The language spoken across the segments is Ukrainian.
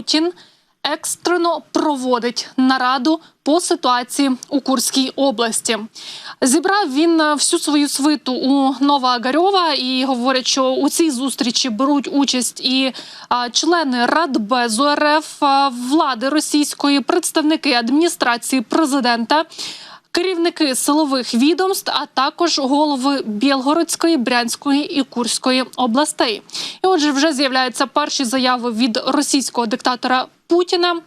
Путін екстрено проводить нараду по ситуації у Курській області. Зібрав він е, всю свою свиту у Новоогарьова і говорять, що у цій зустрічі беруть участь і а, члени Радбезу РФ, а, влади російської, представники адміністрації президента. Керівники силових відомств, а також голови Білгородської, Брянської і Курської областей. І отже, вже з'являються перші заяви від російського диктатора Путіна.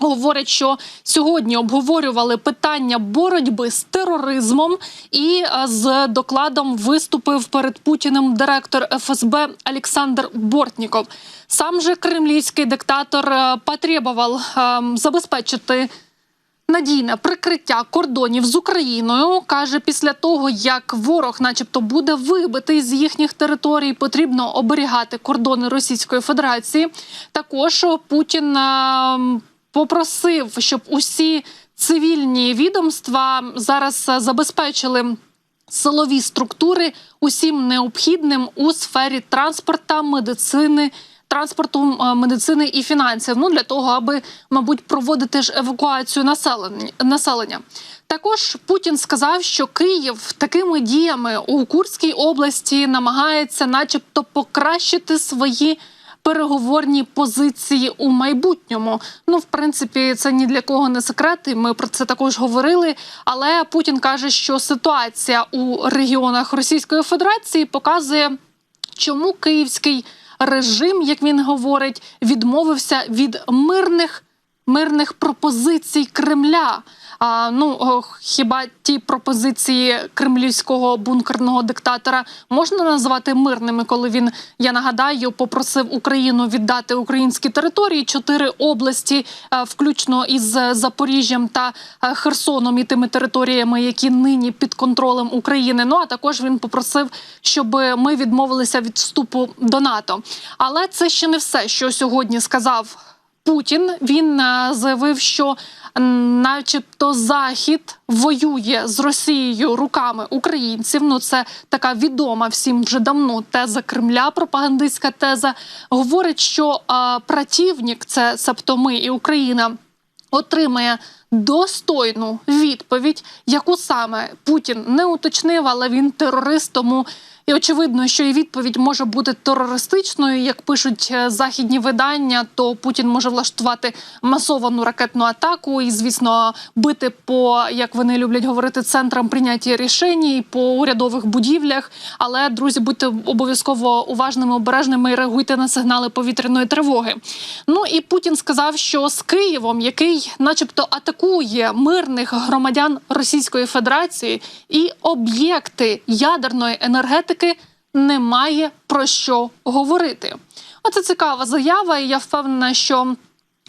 Говорять, що сьогодні обговорювали питання боротьби з тероризмом, і е, з докладом виступив перед Путіним директор ФСБ Олександр Бортніков. Сам же кремлівський диктатор е, потребував е, забезпечити надійне прикриття кордонів з Україною каже, після того як ворог, начебто, буде вибитий з їхніх територій, потрібно оберігати кордони Російської Федерації. Також Путін е, попросив, щоб усі цивільні відомства зараз е, забезпечили. Силові структури усім необхідним у сфері транспорта, медицини, транспорту, е, медицини і фінансів. Ну для того, аби, мабуть, проводити ж евакуацію населення. Також Путін сказав, що Київ такими діями у Курській області намагається, начебто, покращити свої. Переговорні позиції у майбутньому. Ну, в принципі, це ні для кого не секрет. і Ми про це також говорили. Але Путін каже, що ситуація у регіонах Російської Федерації показує, чому київський режим, як він говорить, відмовився від мирних мирних пропозицій Кремля. А, Ну хіба ті пропозиції кремлівського бункерного диктатора можна назвати мирними, коли він я нагадаю попросив Україну віддати українські території чотири області, е, включно із Запоріжжям та е, Херсоном і тими територіями, які нині під контролем України. Ну а також він попросив, щоб ми відмовилися від вступу до НАТО. Але це ще не все, що сьогодні сказав. Путін він е, заявив, що начебто Захід воює з Росією руками українців. Ну це така відома всім вже давно теза Кремля, пропагандистська теза. Говорить, що а, противник, це себто ми і Україна, отримає достойну відповідь, яку саме Путін не уточнив, але він терорист, тому. І очевидно, що і відповідь може бути терористичною. Як пишуть е, західні видання, то Путін може влаштувати масовану ракетну атаку і, звісно, бити по як вони люблять говорити центрам прийняття рішень по урядових будівлях. Але друзі, будьте обов'язково уважними, обережними і реагуйте на сигнали повітряної тривоги. Ну і Путін сказав, що з Києвом, який, начебто, атакує мирних громадян Російської Федерації і об'єкти ядерної енергетики немає про що говорити. Оце цікава заява, і я впевнена, що.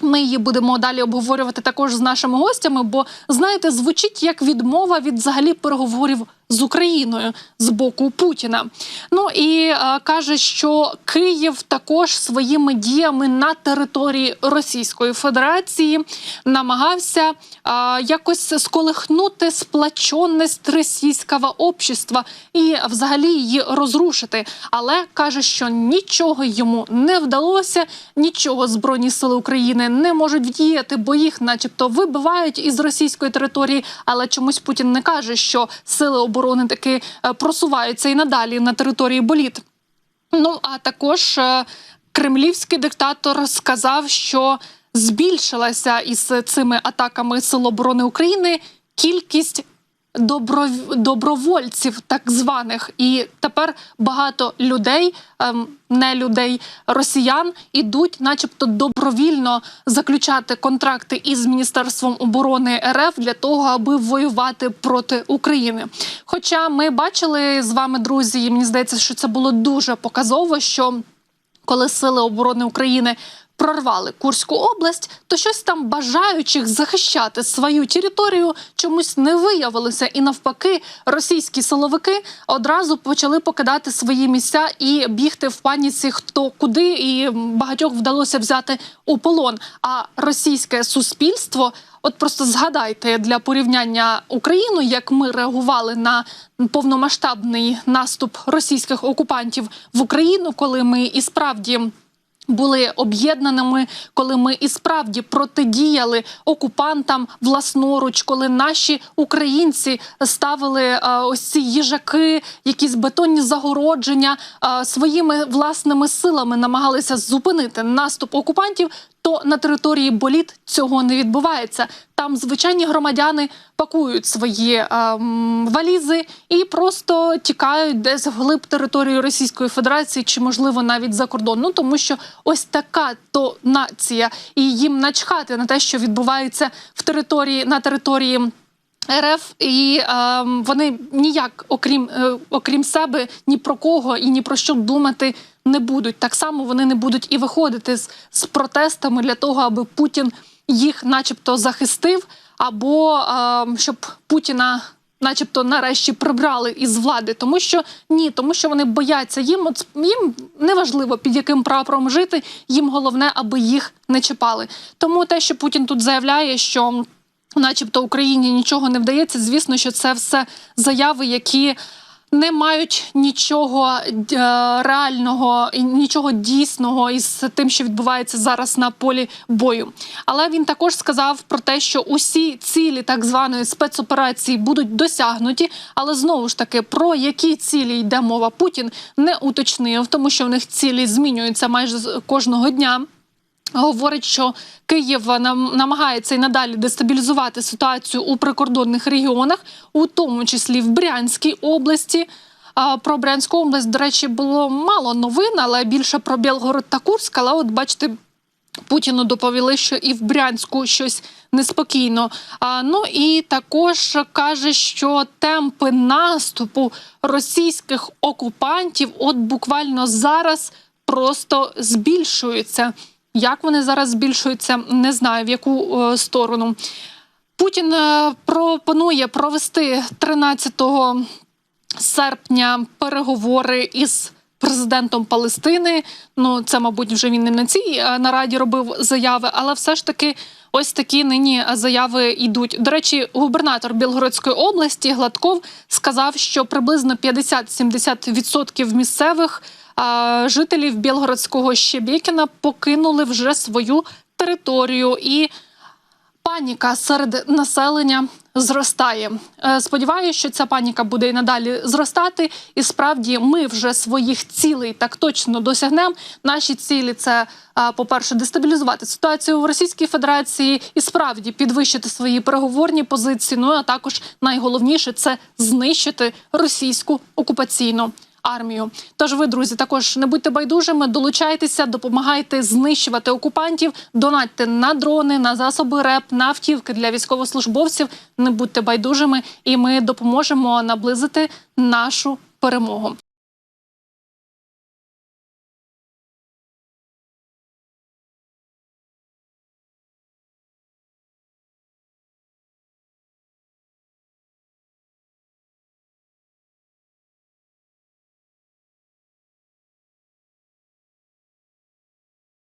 Ми її будемо далі обговорювати також з нашими гостями, бо знаєте, звучить як відмова від взагалі переговорів з Україною з боку Путіна. Ну і е, каже, що Київ також своїми діями на території Російської Федерації намагався е, якось сколихнути сплаченість російського общества і взагалі її розрушити. Але каже, що нічого йому не вдалося, нічого збройні сили України не можуть вдіяти, бо їх, начебто, вибивають із російської території. Але чомусь Путін не каже, що сили оборони таки е, просуваються і надалі на території боліт. Ну а також е, кремлівський диктатор сказав, що збільшилася із цими атаками Сил оборони України кількість добро, добровольців, так званих, і тепер багато людей, ем, не людей, росіян ідуть, начебто, добровільно заключати контракти із міністерством оборони РФ для того, аби воювати проти України. Хоча ми бачили з вами, друзі, і мені здається, що це було дуже показово, що коли сили оборони України прорвали Курську область, то щось там бажаючих захищати свою територію чомусь не виявилося, і навпаки, російські силовики одразу почали покидати свої місця і бігти в паніці хто куди, і багатьох вдалося взяти у полон. А російське суспільство. От просто згадайте для порівняння Україну, як ми реагували на повномасштабний наступ російських окупантів в Україну, коли ми і справді були об'єднаними, коли ми і справді протидіяли окупантам власноруч, коли наші українці ставили е, ось ці їжаки, якісь бетонні загородження е, своїми власними силами намагалися зупинити наступ окупантів. То на території боліт цього не відбувається. Там звичайні громадяни пакують свої е, м, валізи і просто тікають десь вглиб території Російської Федерації чи, можливо, навіть за кордон. Ну тому що ось така то нація, і їм начхати на те, що відбувається в території на території. РФ і е, вони ніяк, окрім е, окрім себе, ні про кого і ні про що думати не будуть. Так само вони не будуть і виходити з, з протестами для того, аби Путін їх, начебто, захистив, або е, щоб Путіна. Начебто нарешті прибрали із влади, тому що ні, тому що вони бояться їм. От їм неважливо під яким прапором жити. Їм головне, аби їх не чіпали. Тому те, що Путін тут заявляє, що начебто Україні нічого не вдається. Звісно, що це все заяви, які не мають нічого е, реального і нічого дійсного із тим, що відбувається зараз на полі бою. Але він також сказав про те, що усі цілі так званої спецоперації будуть досягнуті. Але знову ж таки, про які цілі йде мова Путін не уточнив, тому що в них цілі змінюються майже кожного дня. Говорить, що Київ нам намагається і надалі дестабілізувати ситуацію у прикордонних регіонах, у тому числі в Брянській області. Про Брянську область, до речі, було мало новин, але більше про Білгород та Курськ. Але от бачите, Путіну доповіли, що і в Брянську щось неспокійно. А, ну і також каже, що темпи наступу російських окупантів от буквально зараз просто збільшуються. Як вони зараз збільшуються, не знаю в яку е, сторону. Путін е, пропонує провести 13 серпня переговори із президентом Палестини. Ну, це, мабуть, вже він не на цій е, нараді робив заяви, але все ж таки. Ось такі нині заяви йдуть. До речі, губернатор Білгородської області Гладков сказав, що приблизно 50-70% місцевих а, жителів Білгородського Щебєкіна покинули вже свою територію і паніка серед населення зростає. Е, Сподіваюся, що ця паніка буде і надалі зростати. І справді ми вже своїх цілей так точно досягнемо. Наші цілі це, е, по-перше, дестабілізувати ситуацію в Російській Федерації і справді підвищити свої переговорні позиції. Ну а також найголовніше це знищити російську окупаційну. Армію, тож ви, друзі, також не будьте байдужими, долучайтеся, допомагайте знищувати окупантів, донатьте на дрони, на засоби РЕП, на автівки для військовослужбовців. Не будьте байдужими, і ми допоможемо наблизити нашу перемогу.